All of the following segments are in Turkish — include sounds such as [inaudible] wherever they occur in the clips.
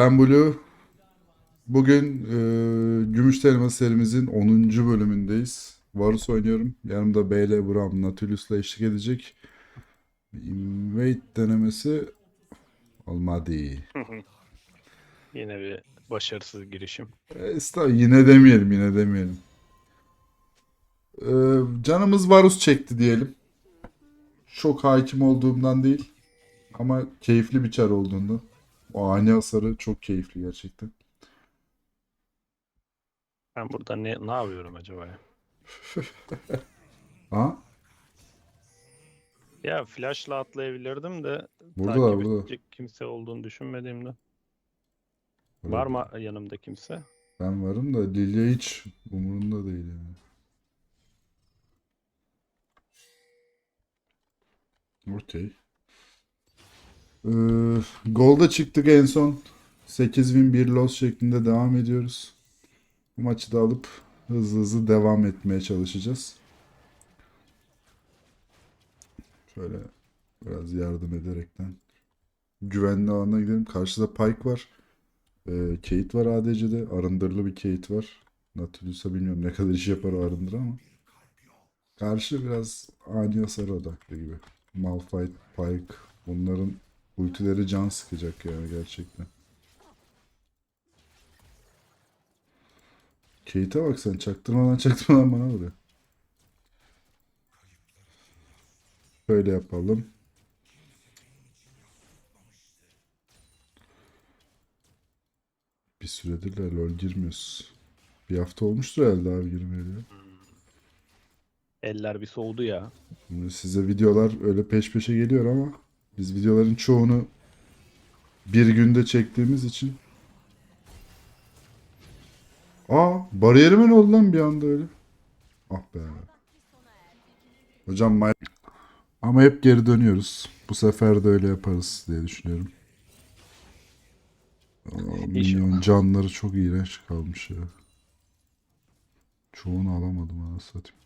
Ben Blue. Bugün e, Gümüş Elma serimizin 10. bölümündeyiz. Varus oynuyorum. Yanımda Beyle, Buram, Nautilus'la eşlik edecek. Invade denemesi olmadı. [laughs] Yine bir başarısız girişim. Esta- yine demeyelim, yine demeyelim. E, canımız Varus çekti diyelim. Çok hakim olduğumdan değil. Ama keyifli bir çar olduğundan. O ani hasarı çok keyifli gerçekten. Ben burada ne ne yapıyorum acaba ya? [laughs] Ha? Ya flashla atlayabilirdim de Buradalar takip burada. edecek kimse olduğunu düşünmediğimde. Var mı yanımda kimse? Ben varım da Lilia hiç umurunda değil yani. Okey. Ee, Gold'a çıktık en son. 8000 bir loss şeklinde devam ediyoruz. Bu maçı da alıp hızlı hızlı devam etmeye çalışacağız. Şöyle biraz yardım ederekten güvenli alana gidelim. Karşıda Pyke var. Ee, Kate var ADC'de. Arındırlı bir Kate var. Nautilus'a bilmiyorum ne kadar iş yapar o arındır ama. Karşı biraz ani hasar odaklı gibi. Malphite, Pyke bunların ultileri can sıkacak yani gerçekten. Kate'e bak sen çaktırmadan [laughs] çaktırmadan bana vuruyor. Şöyle yapalım. Bir süredir de LoL girmiyoruz. Bir hafta olmuştur herhalde abi girmeyeli. ya. Eller bir soğudu ya. Şimdi size videolar öyle peş peşe geliyor ama biz videoların çoğunu bir günde çektiğimiz için Aa bariyerime ne oldu lan bir anda öyle? Ah be. Hocam may- ama hep geri dönüyoruz. Bu sefer de öyle yaparız diye düşünüyorum. Aa, minyon canları çok iğrenç kalmış ya. Çoğunu alamadım anasını satayım.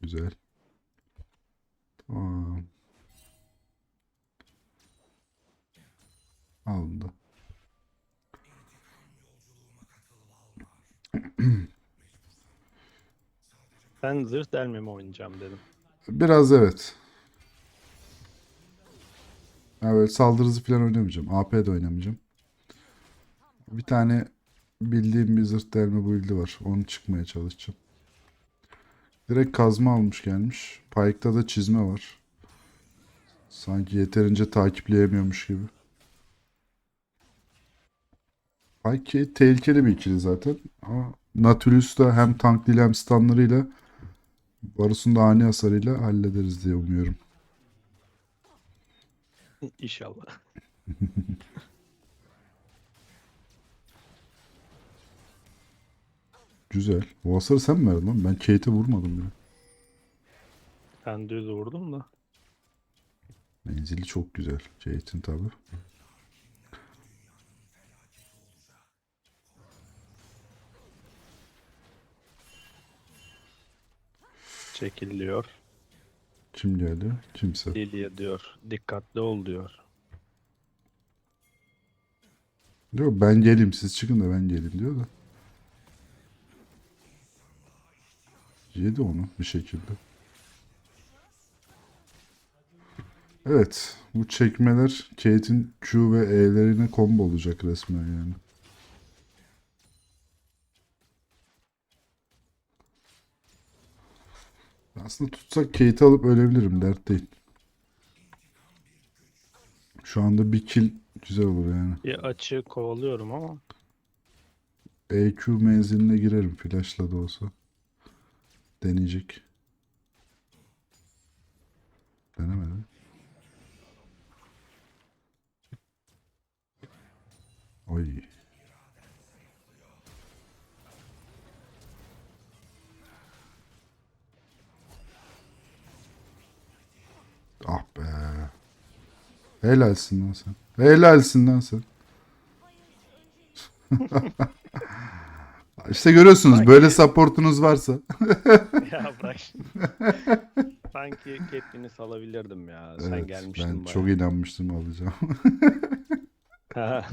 Güzel. Tamam. Aldı. Ben zırh delme mi oynayacağım dedim. Biraz evet. Evet saldırı hızı falan oynamayacağım. AP de oynamayacağım. Bir tane bildiğim bir zırh delme build'i var. Onu çıkmaya çalışacağım. Direkt kazma almış gelmiş. Pike'da da çizme var. Sanki yeterince takipleyemiyormuş gibi. Pike tehlikeli bir ikili zaten. Ama Nautilus da hem tank değil hem stunlarıyla Varus'un da ani hasarıyla hallederiz diye umuyorum. İnşallah. [laughs] Güzel. O hasarı sen mi verdin lan? Ben Kate'e vurmadım bile. Ben düz vurdum da. Menzili çok güzel. Kate'in tabi. Çekiliyor. Kim geldi? Kimse. Lilia diyor. Dikkatli ol diyor. Diyor ben geleyim siz çıkın da ben geleyim diyor da. Yedi onu bir şekilde. Evet. Bu çekmeler Kate'in Q ve E'lerine combo olacak resmen yani. Aslında tutsak Kate'i alıp ölebilirim. Dert değil. Şu anda bir kill güzel olur yani. Bir açı kovalıyorum ama EQ menziline girerim flashla da olsa. Deneyecek. Denemedi. Oy. Ah be. Helalsin lan sen. Helalsin lan sen. [laughs] İşte görüyorsunuz böyle supportunuz varsa. [laughs] ya bırak. Sanki Catelyn'i salabilirdim ya. Sen Evet, gelmiştin ben bayağı. çok inanmıştım alacağım. Ha.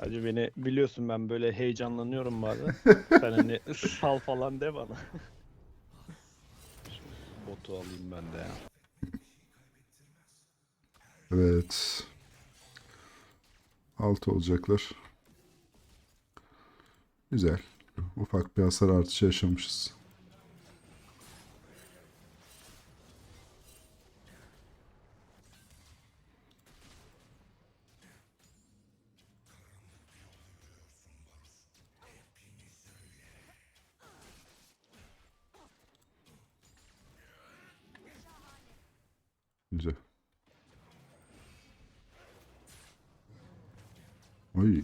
Hacı beni biliyorsun ben böyle heyecanlanıyorum bazen. Sen hani sal falan de bana. Şu botu alayım ben de ya. Evet. 6 olacaklar. Güzel. Ufak bir hasar artışı yaşamışız. Güzel. Oy.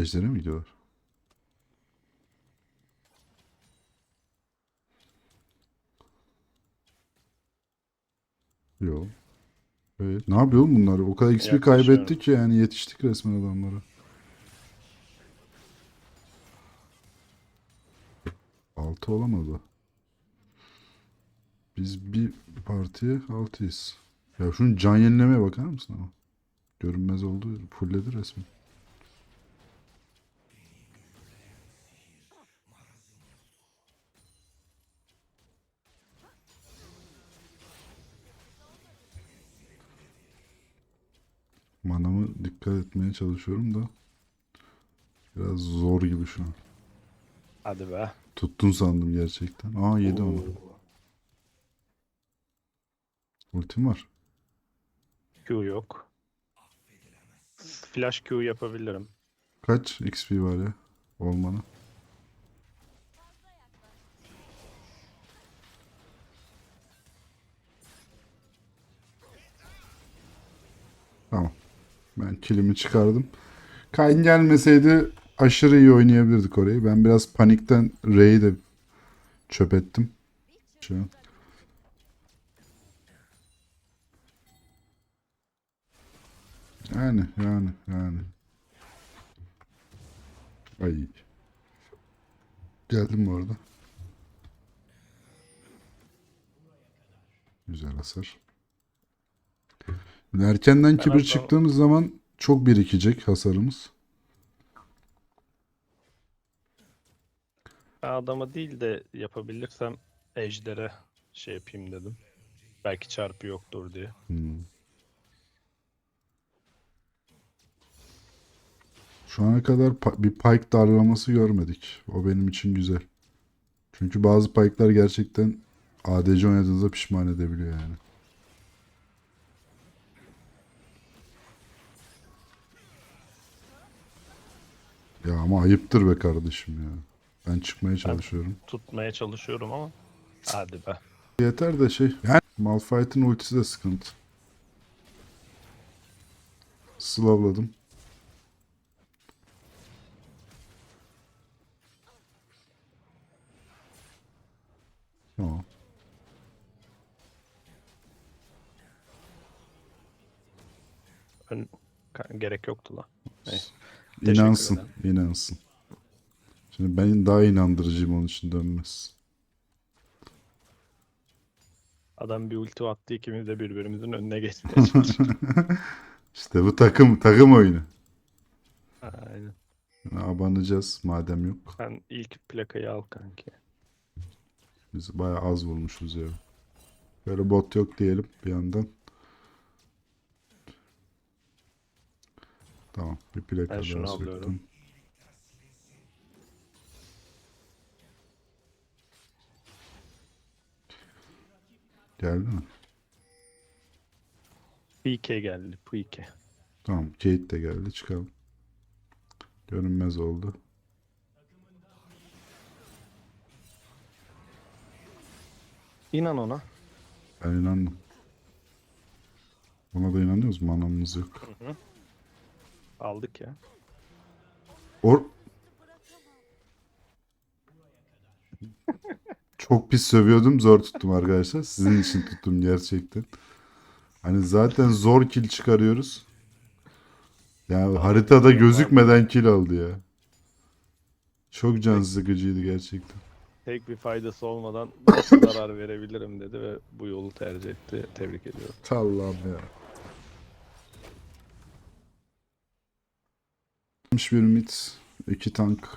Ejder'e mi gidiyorlar? Yok. Evet. Ne yapıyor oğlum bunlar? O kadar XP kaybettik ki yani yetiştik resmen adamlara. Altı olamadı. Biz bir partiye altıyız. Ya şunun can yenilemeye bakar mısın ama? Görünmez oldu. Fulledi resmen. Etmeye çalışıyorum da biraz zor gibi şu an. Hadi be. Tuttun sandım gerçekten. Aa yedi onu. Ultim var. Q yok. Flash Q yapabilirim. Kaç XP var ya? Olmanı. Ben kilimi çıkardım. Kayn gelmeseydi aşırı iyi oynayabilirdik orayı. Ben biraz panikten R'yi de çöp ettim. Şu an. Yani yani yani. Ay. Geldim bu arada. Güzel hasar. Erkenden kibir çıktığımız zaman çok birikecek hasarımız. Ben adama değil de yapabilirsem Ejder'e şey yapayım dedim. Belki çarpı yoktur diye. Hmm. Şu ana kadar pa- bir pike darlaması görmedik. O benim için güzel. Çünkü bazı pike'lar gerçekten ADC oynadığınızda pişman edebiliyor yani. Ya ama ayıptır be kardeşim ya. Ben çıkmaya çalışıyorum. Tutmaya çalışıyorum ama. Hadi be. Yeter de şey. Yani Malphite'in ultisi de sıkıntı. Slavladım. Tamam. Ön... Gerek yoktu lan. Neyse. Teşekkür İnansın, ederim. inansın. Şimdi ben daha inandırıcıyım onun için dönmez. Adam bir ulti attı ikimiz de birbirimizin önüne geçmeye çalıştık. [laughs] İşte bu takım takım oyunu. Aynen. Yani abanacağız madem yok. Sen ilk plakayı al kanki. Biz bayağı az vurmuşuz ya. Böyle bot yok diyelim bir yandan. Tamam bir plaka Ben daha söktüm. Geldi mi? PK geldi. PK. Tamam Kate de geldi çıkalım. Görünmez oldu. İnan ona. Ben inandım. Buna da inanıyoruz mu? Anamız yok. Aldık ya. Or Çok pis sövüyordum. Zor tuttum arkadaşlar. Sizin için tuttum gerçekten. Hani zaten zor kill çıkarıyoruz. Ya haritada gözükmeden kill aldı ya. Çok can sıkıcıydı gerçekten. Tek bir faydası olmadan [laughs] zarar verebilirim dedi ve bu yolu tercih etti. Tebrik ediyorum. Allah'ım ya. 61 mit, 2 tank.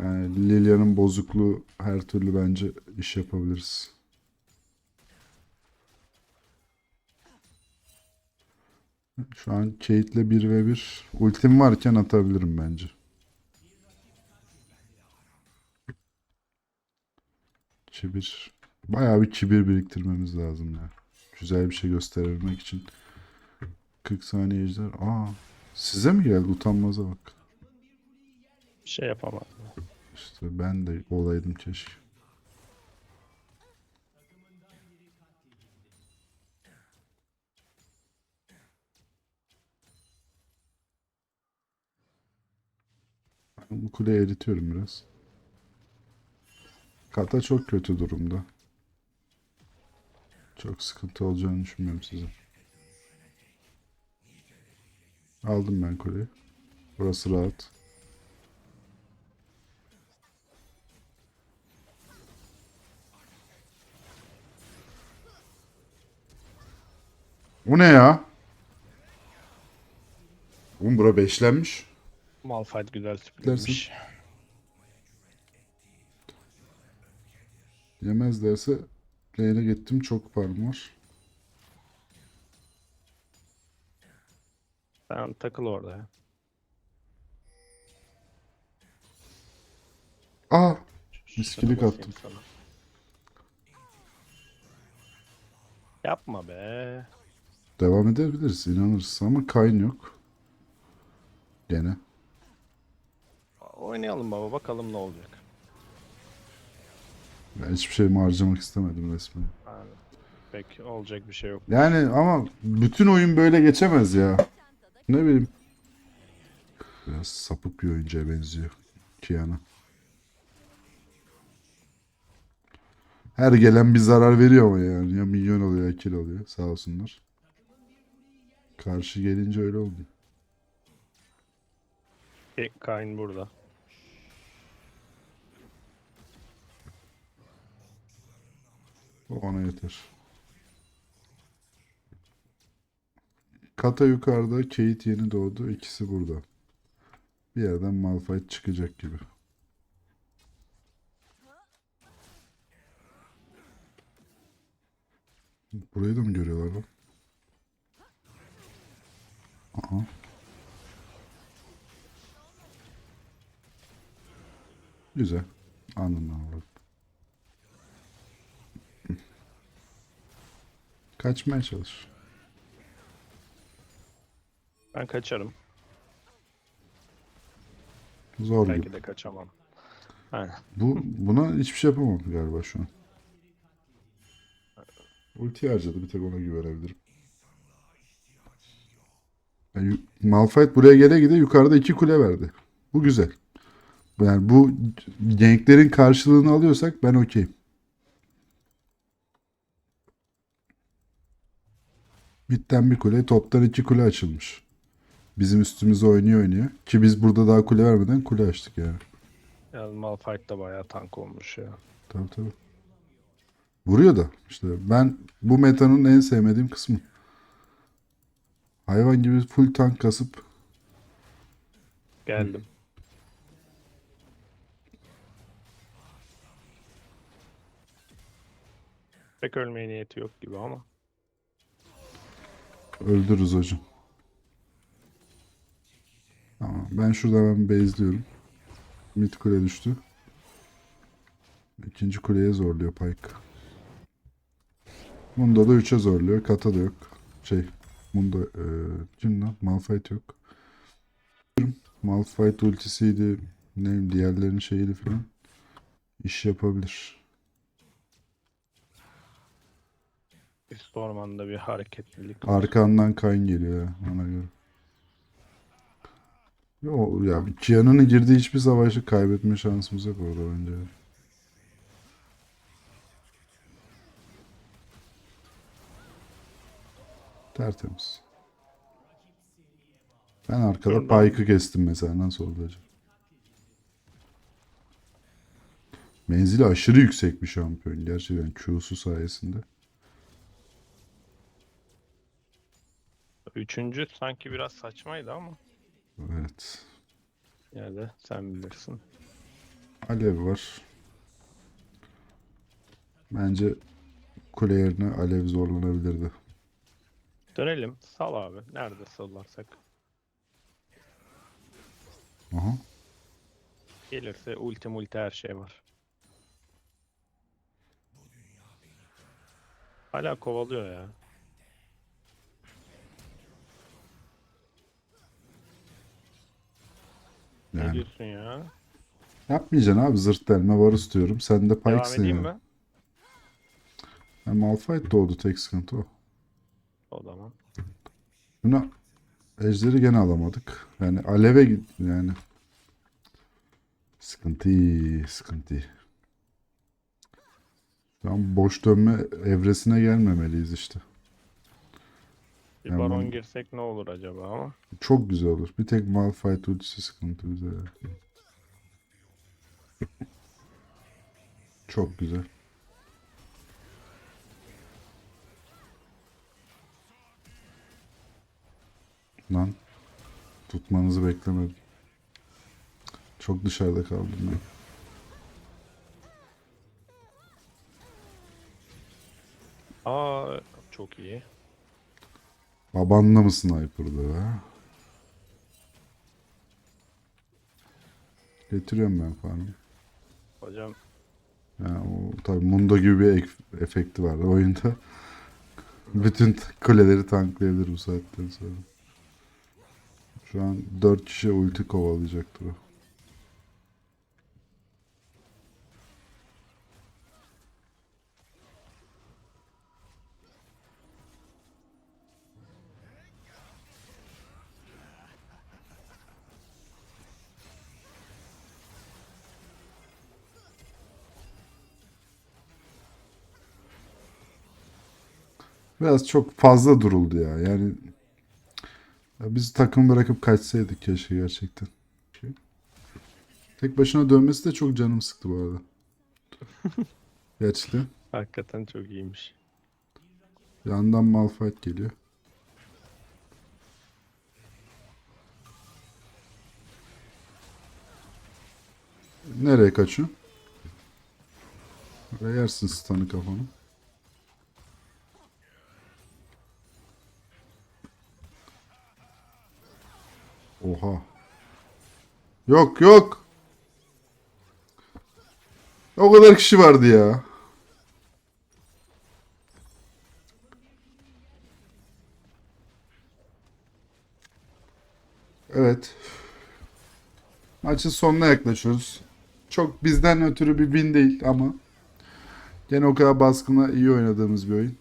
Yani Lilia'nın bozukluğu her türlü bence iş yapabiliriz. Şu an Kate'le 1 ve 1. Ultim varken atabilirim bence. Kibir. Bayağı bir kibir biriktirmemiz lazım ya. Güzel bir şey gösterebilmek için. 40 saniye ejder. Aa, size mi geldi? Utanmaza bak. Bir şey yapamam. İşte ben de olaydım keşke. Bu kuleyi eritiyorum biraz. Kata çok kötü durumda. Çok sıkıntı olacağını düşünmüyorum size. Aldım ben kuleyi. Burası rahat. O ne ya? Oğlum bura beşlenmiş. Malphite güzel sürprizmiş. Yemez derse lane'e gittim çok farm var. Sen takıl orada ya. Aa! Miskilik basayım attım. sana. Yapma be. Devam edebiliriz inanırız ama Kayn yok. Gene. Oynayalım baba bakalım ne olacak. Ben hiçbir şeyimi harcamak istemedim resmen. Yani pek olacak bir şey yok. Yani ama bütün oyun böyle geçemez ya. Ne bileyim. Biraz sapık bir oyuncuya benziyor. Kiana. Her gelen bir zarar veriyor ama yani. Ya milyon oluyor ya kill oluyor. Sağ olsunlar. Karşı gelince öyle oldu. E, Kayn burada. O ona yeter. Kata yukarıda, Kate yeni doğdu. İkisi burada. Bir yerden Malphite çıkacak gibi. Burayı da mı görüyorlar lan? Aha. Güzel. Anladım abi. Kaçmaya çalış. Ben kaçarım. Zor gibi. Belki de kaçamam. Aynen. Bu buna hiçbir şey yapamam galiba şu an. Ulti harcadı bir tek ona güvenebilirim. Yani Malphite buraya gele gide yukarıda iki kule verdi. Bu güzel. Yani bu ganklerin karşılığını alıyorsak ben okeyim. Midden bir kule, toptan iki kule açılmış. Bizim üstümüze oynuyor oynuyor. Ki biz burada daha kule vermeden kule açtık yani. Yani Malphite da bayağı tank olmuş ya. Tabii tabii. Vuruyor da işte ben bu metanın en sevmediğim kısmı. Hayvan gibi full tank kasıp Geldim. Pek ölmeye niyeti yok gibi ama. öldürürüz hocam. Tamam. Ben şurada hemen base'liyorum. Mid kule düştü. İkinci kuleye zorluyor Pyke. Mundo da 3'e zorluyor. Kata da yok. Şey, Mundo e, kim lan? Malphite yok. Malphite ultisiydi. Ne bileyim diğerlerinin şeyiydi falan. İş yapabilir. Üst ormanda bir hareketlilik. Arkandan Kayn geliyor ona göre. Yo ya Kiana'nın girdiği hiçbir savaşı kaybetme şansımız yok orada bence. Tertemiz. Ben arkada Pike'ı kestim mesela. Nasıl oldu acaba? Menzili aşırı yüksek bir şampiyon. Gerçekten Q'su sayesinde. Üçüncü sanki biraz saçmaydı ama. Evet. Ya da sen bilirsin. Alev var. Bence kule yerine alev zorlanabilirdi. Dönelim. Sal abi. Nerede sallarsak. Aha. Gelirse ulti multi her şey var. Hala kovalıyor ya. Ne Yani. diyorsun ya? Yapmayacaksın abi zırt delme var istiyorum. Sen de Devam Pike'sın edeyim yani. mi? Malphite doğdu tek sıkıntı o. O zaman. Buna Ejderi gene alamadık. Yani aleve git yani. Sıkıntı, sıkıntı. An boş dönme evresine gelmemeliyiz işte. Bir Hemen. baron girsek ne olur acaba ama. Çok güzel olur. Bir tek Malphite ultisi sıkıntı bize. Çok güzel. Lan tutmanızı beklemedim. Çok dışarıda kaldım ben. Aa çok iyi. Babanla mı sniper'dı ha? Getiriyorum ben farmı. Hocam Ya o tabii Mundo gibi bir ek- efekti var oyunda. [laughs] Bütün kuleleri tanklayabilir bu saatten sonra. Şu an 4 kişi ulti kovalayacaktır o. Biraz çok fazla duruldu ya. Yani ya biz takım bırakıp kaçsaydık keşke gerçekten. Tek başına dönmesi de çok canım sıktı bu arada. [laughs] Gerçekten. hakikaten çok iyiymiş. Yandan Malphite geliyor. Nereye kaçıyorsun? Yersin stun'ı kafanı. Oha. Yok yok. O kadar kişi vardı ya. Evet. Maçın sonuna yaklaşıyoruz. Çok bizden ötürü bir win değil ama gene o kadar baskına iyi oynadığımız bir oyun.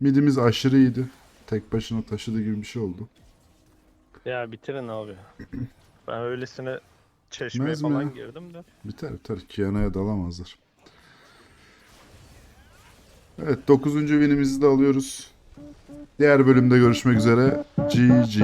Midimiz aşırı iyiydi. Tek başına taşıdı gibi bir şey oldu. Ya bitirin abi. [clears throat] Ben öylesine çeşmeye Bitmez mi falan ya? girdim de. Biter biter. Kiana'ya dalamazlar. Evet 9. winimizi de alıyoruz. Diğer bölümde görüşmek üzere. GG.